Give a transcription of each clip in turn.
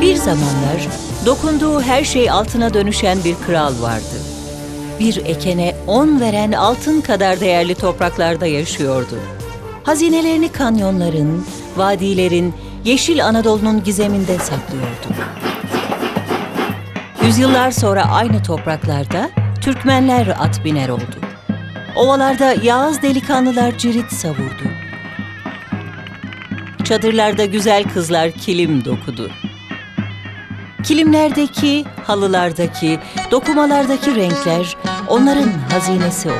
Bir zamanlar dokunduğu her şey altına dönüşen bir kral vardı. Bir ekene on veren altın kadar değerli topraklarda yaşıyordu. Hazinelerini kanyonların, vadilerin, yeşil Anadolu'nun gizeminde saklıyordu. Yüzyıllar sonra aynı topraklarda Türkmenler at biner oldu. Ovalarda Yağız delikanlılar cirit savurdu. Çadırlarda güzel kızlar kilim dokudu. Kilimlerdeki, halılardaki, dokumalardaki renkler onların hazinesi oldu.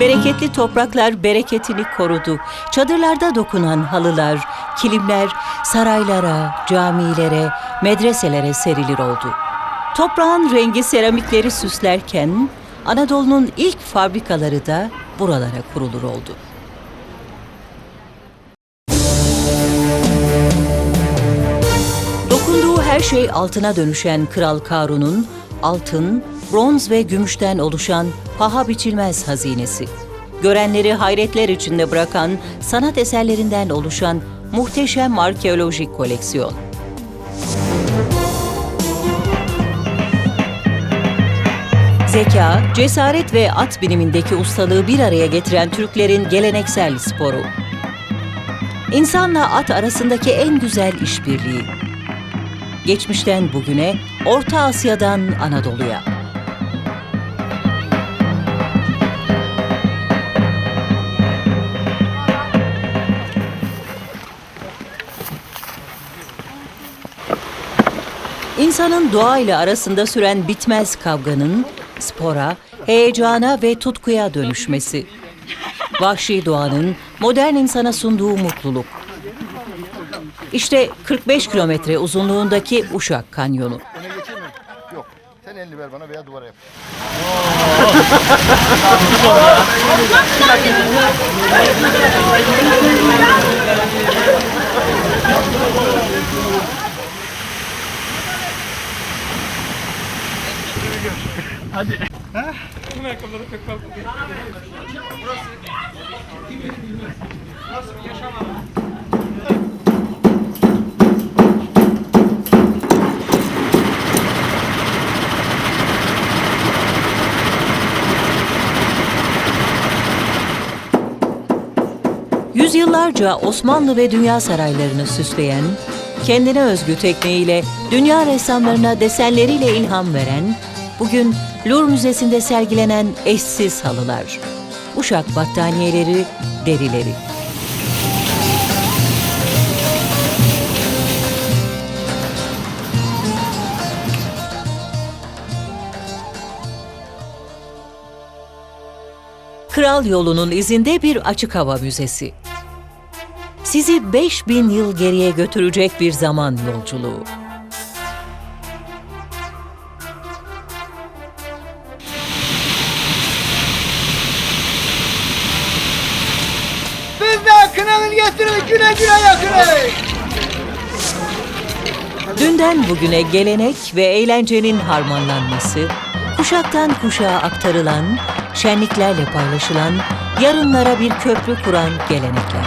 Bereketli topraklar bereketini korudu. Çadırlarda dokunan halılar, kilimler saraylara, camilere, medreselere serilir oldu. Toprağın rengi seramikleri süslerken Anadolu'nun ilk fabrikaları da buralara kurulur oldu. Dokunduğu her şey altına dönüşen Kral Karun'un altın, bronz ve gümüşten oluşan paha biçilmez hazinesi. Görenleri hayretler içinde bırakan sanat eserlerinden oluşan muhteşem arkeolojik koleksiyon. Zeka, cesaret ve at bilimindeki ustalığı bir araya getiren Türklerin geleneksel sporu. İnsanla at arasındaki en güzel işbirliği. Geçmişten bugüne, Orta Asya'dan Anadolu'ya. İnsanın doğayla arasında süren bitmez kavganın spora, heyecana ve tutkuya dönüşmesi. Vahşi doğanın modern insana sunduğu mutluluk. İşte 45 kilometre uzunluğundaki Uşak Kanyonu. Yok. Sen elini ver bana veya duvara yap. Yüzyıllarca Osmanlı ve dünya saraylarını süsleyen, kendine özgü tekniğiyle dünya ressamlarına desenleriyle ilham veren, bugün Louvre Müzesi'nde sergilenen eşsiz halılar, uşak battaniyeleri, derileri. Kral Yolu'nun izinde bir açık hava müzesi. Sizi 5000 yıl geriye götürecek bir zaman yolculuğu. Getirin güle güle yakın. Dünden bugüne gelenek ve eğlencenin harmanlanması, kuşaktan kuşağa aktarılan, şenliklerle paylaşılan, yarınlara bir köprü kuran gelenekler.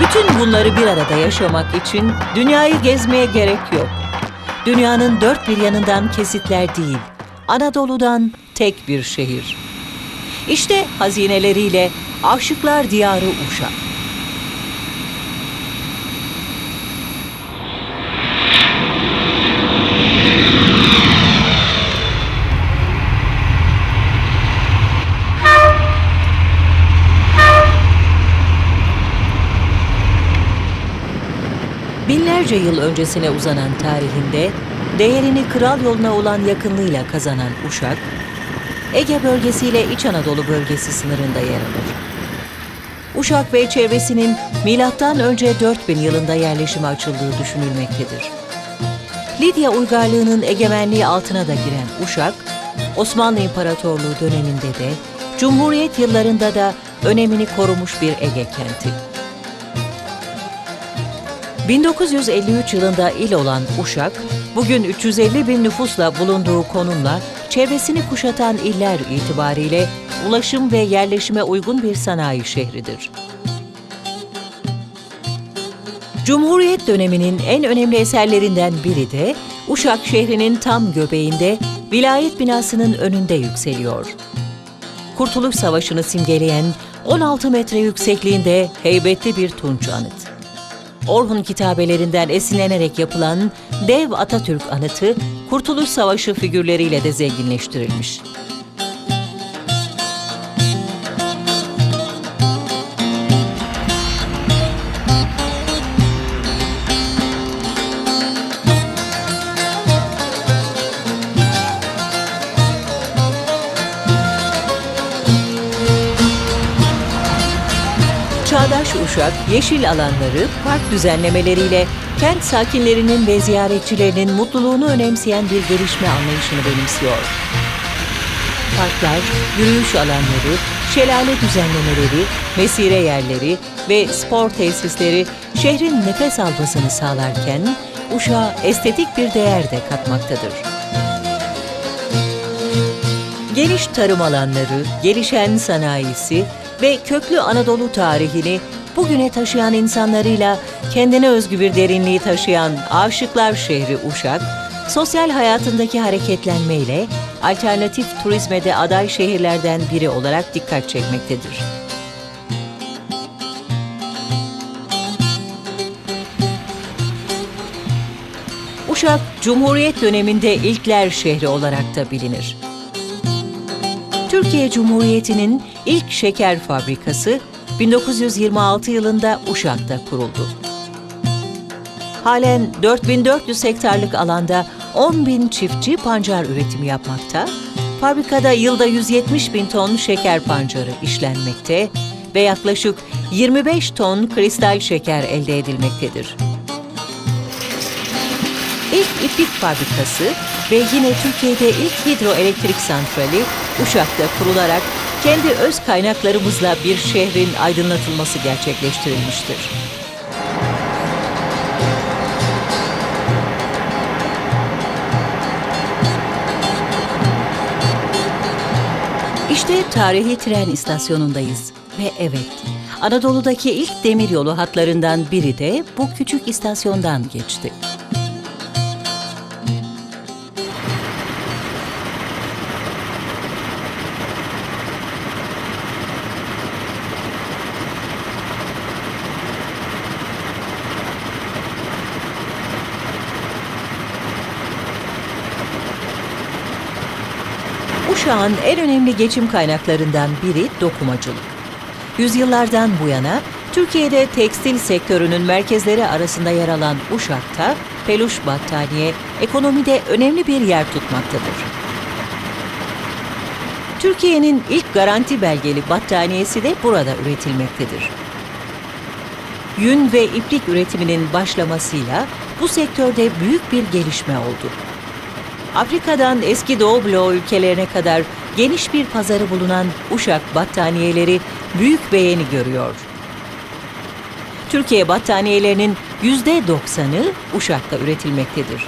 Bütün bunları bir arada yaşamak için dünyayı gezmeye gerek yok. Dünyanın dört bir yanından kesitler değil, Anadolu'dan tek bir şehir. İşte hazineleriyle Aşıklar Diyarı Uşak. Binlerce yıl öncesine uzanan tarihinde değerini kral yoluna olan yakınlığıyla kazanan Uşak, Ege bölgesiyle İç Anadolu bölgesi sınırında yer alır. Uşak ve çevresinin milattan önce 4000 yılında yerleşime açıldığı düşünülmektedir. Lidya uygarlığının egemenliği altına da giren Uşak, Osmanlı İmparatorluğu döneminde de, Cumhuriyet yıllarında da önemini korumuş bir Ege kenti. 1953 yılında il olan Uşak, bugün 350 bin nüfusla bulunduğu konumla çevresini kuşatan iller itibariyle ulaşım ve yerleşime uygun bir sanayi şehridir. Cumhuriyet döneminin en önemli eserlerinden biri de Uşak şehrinin tam göbeğinde vilayet binasının önünde yükseliyor. Kurtuluş Savaşı'nı simgeleyen 16 metre yüksekliğinde heybetli bir tunç anıt. Orhun kitabelerinden esinlenerek yapılan dev Atatürk anıtı Kurtuluş Savaşı figürleriyle de zenginleştirilmiş. Uşak, yeşil alanları, park düzenlemeleriyle kent sakinlerinin ve ziyaretçilerinin mutluluğunu önemseyen bir gelişme anlayışını benimsiyor. Parklar, yürüyüş alanları, şelale düzenlemeleri, mesire yerleri ve spor tesisleri şehrin nefes almasını sağlarken Uşak'a estetik bir değer de katmaktadır. Geniş tarım alanları, gelişen sanayisi ve köklü Anadolu tarihini bugüne taşıyan insanlarıyla kendine özgü bir derinliği taşıyan Aşıklar şehri Uşak, sosyal hayatındaki hareketlenmeyle alternatif turizme de aday şehirlerden biri olarak dikkat çekmektedir. Uşak, Cumhuriyet döneminde ilkler şehri olarak da bilinir. Türkiye Cumhuriyeti'nin ilk şeker fabrikası 1926 yılında Uşak'ta kuruldu. Halen 4400 hektarlık alanda 10 bin çiftçi pancar üretimi yapmakta, fabrikada yılda 170 bin ton şeker pancarı işlenmekte ve yaklaşık 25 ton kristal şeker elde edilmektedir. İlk iplik fabrikası ve yine Türkiye'de ilk hidroelektrik santrali Uşak'ta kurularak kendi öz kaynaklarımızla bir şehrin aydınlatılması gerçekleştirilmiştir. İşte tarihi tren istasyonundayız ve evet, Anadolu'daki ilk demiryolu hatlarından biri de bu küçük istasyondan geçti. Uşak'ın en önemli geçim kaynaklarından biri dokumacılık. Yüzyıllardan bu yana Türkiye'de tekstil sektörünün merkezleri arasında yer alan Uşak'ta peluş battaniye ekonomide önemli bir yer tutmaktadır. Türkiye'nin ilk garanti belgeli battaniyesi de burada üretilmektedir. Yün ve iplik üretiminin başlamasıyla bu sektörde büyük bir gelişme oldu. Afrika'dan eski Doğu bloğu ülkelerine kadar geniş bir pazarı bulunan Uşak battaniyeleri büyük beğeni görüyor. Türkiye battaniyelerinin yüzde doksanı Uşak'ta üretilmektedir.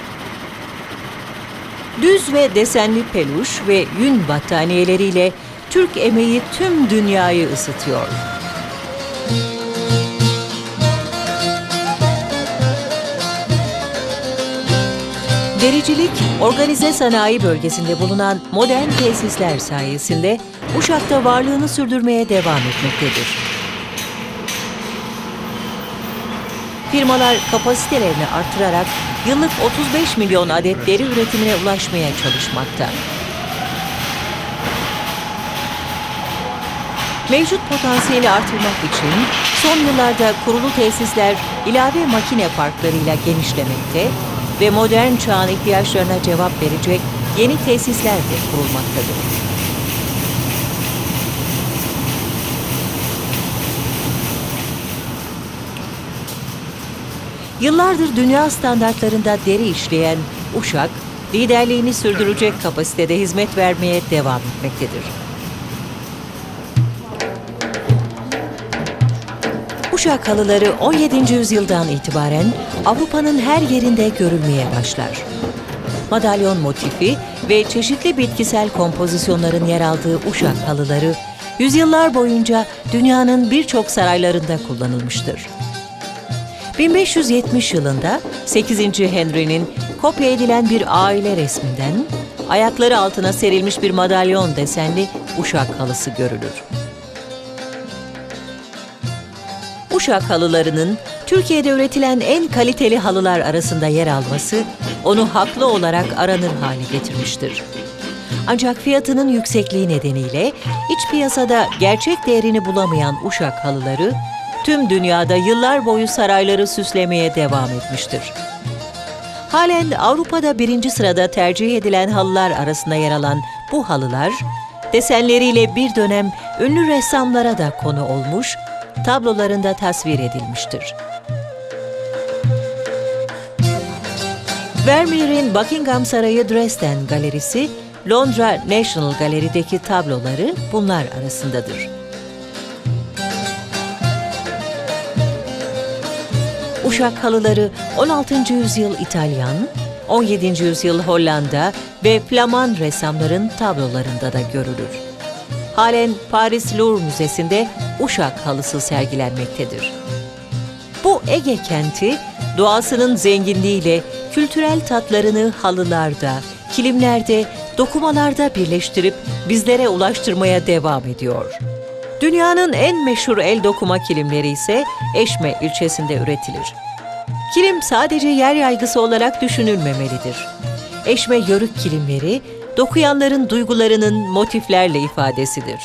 Düz ve desenli peluş ve yün battaniyeleriyle Türk emeği tüm dünyayı ısıtıyor. Dericilik, organize sanayi bölgesinde bulunan modern tesisler sayesinde Uşak'ta varlığını sürdürmeye devam etmektedir. Firmalar kapasitelerini artırarak yıllık 35 milyon adet deri üretimine ulaşmaya çalışmakta. Mevcut potansiyeli artırmak için son yıllarda kurulu tesisler ilave makine parklarıyla genişlemekte ve modern çağın ihtiyaçlarına cevap verecek yeni tesisler de kurulmaktadır. Yıllardır dünya standartlarında deri işleyen Uşak, liderliğini sürdürecek kapasitede hizmet vermeye devam etmektedir. Uşak halıları 17. yüzyıldan itibaren Avrupa'nın her yerinde görülmeye başlar. Madalyon motifi ve çeşitli bitkisel kompozisyonların yer aldığı Uşak halıları yüzyıllar boyunca dünyanın birçok saraylarında kullanılmıştır. 1570 yılında 8. Henry'nin kopya edilen bir aile resminden ayakları altına serilmiş bir madalyon desenli uşak halısı görülür. Uşak halılarının Türkiye'de üretilen en kaliteli halılar arasında yer alması onu haklı olarak aranır hale getirmiştir. Ancak fiyatının yüksekliği nedeniyle iç piyasada gerçek değerini bulamayan Uşak halıları tüm dünyada yıllar boyu sarayları süslemeye devam etmiştir. Halen Avrupa'da birinci sırada tercih edilen halılar arasında yer alan bu halılar, desenleriyle bir dönem ünlü ressamlara da konu olmuş, tablolarında tasvir edilmiştir. Vermeer'in Buckingham Sarayı Dresden Galerisi, Londra National Gallery'deki tabloları bunlar arasındadır. Uşak halıları 16. yüzyıl İtalyan, 17. yüzyıl Hollanda ve Flaman ressamların tablolarında da görülür. Halen Paris Louvre Müzesi'nde Uşak halısı sergilenmektedir. Bu Ege kenti doğasının zenginliğiyle kültürel tatlarını halılarda, kilimlerde, dokumalarda birleştirip bizlere ulaştırmaya devam ediyor. Dünyanın en meşhur el dokuma kilimleri ise Eşme ilçesinde üretilir. Kilim sadece yer yaygısı olarak düşünülmemelidir. Eşme yörük kilimleri, dokuyanların duygularının motiflerle ifadesidir.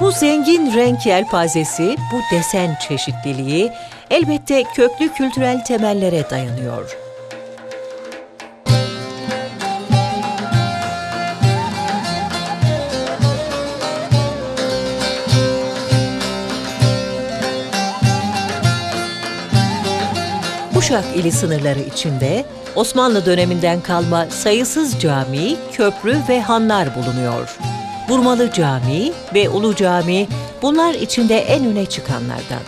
Bu zengin renk yelpazesi, bu desen çeşitliliği elbette köklü kültürel temellere dayanıyor. Uşak ili sınırları içinde Osmanlı döneminden kalma sayısız cami, köprü ve hanlar bulunuyor. Burmalı Camii ve Ulu Cami bunlar içinde en öne çıkanlardan.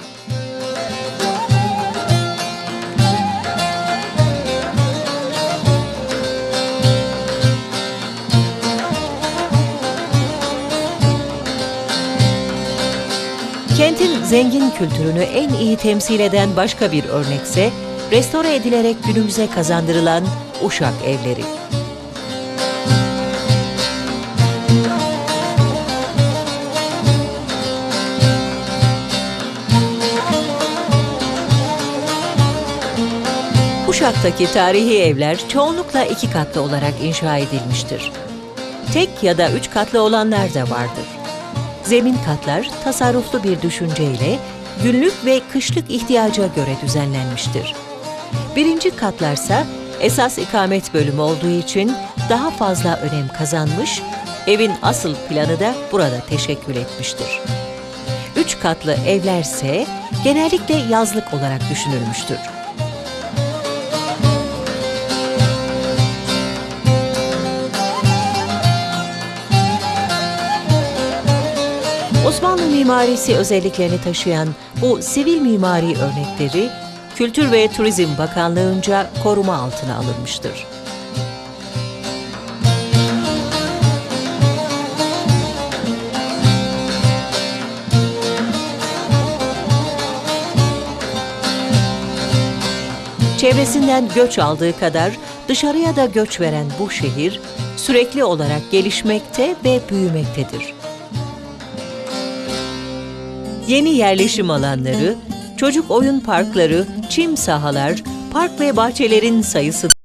Kentin zengin kültürünü en iyi temsil eden başka bir örnekse restore edilerek günümüze kazandırılan Uşak evleri. Uşak'taki tarihi evler çoğunlukla iki katlı olarak inşa edilmiştir. Tek ya da üç katlı olanlar da vardır. Zemin katlar tasarruflu bir düşünceyle günlük ve kışlık ihtiyaca göre düzenlenmiştir. Birinci katlarsa esas ikamet bölümü olduğu için daha fazla önem kazanmış, evin asıl planı da burada teşekkül etmiştir. Üç katlı evlerse genellikle yazlık olarak düşünülmüştür. Osmanlı mimarisi özelliklerini taşıyan bu sivil mimari örnekleri Kültür ve Turizm Bakanlığı'nca koruma altına alınmıştır. Çevresinden göç aldığı kadar dışarıya da göç veren bu şehir sürekli olarak gelişmekte ve büyümektedir. Yeni yerleşim alanları, çocuk oyun parkları, çim sahalar, park ve bahçelerin sayısı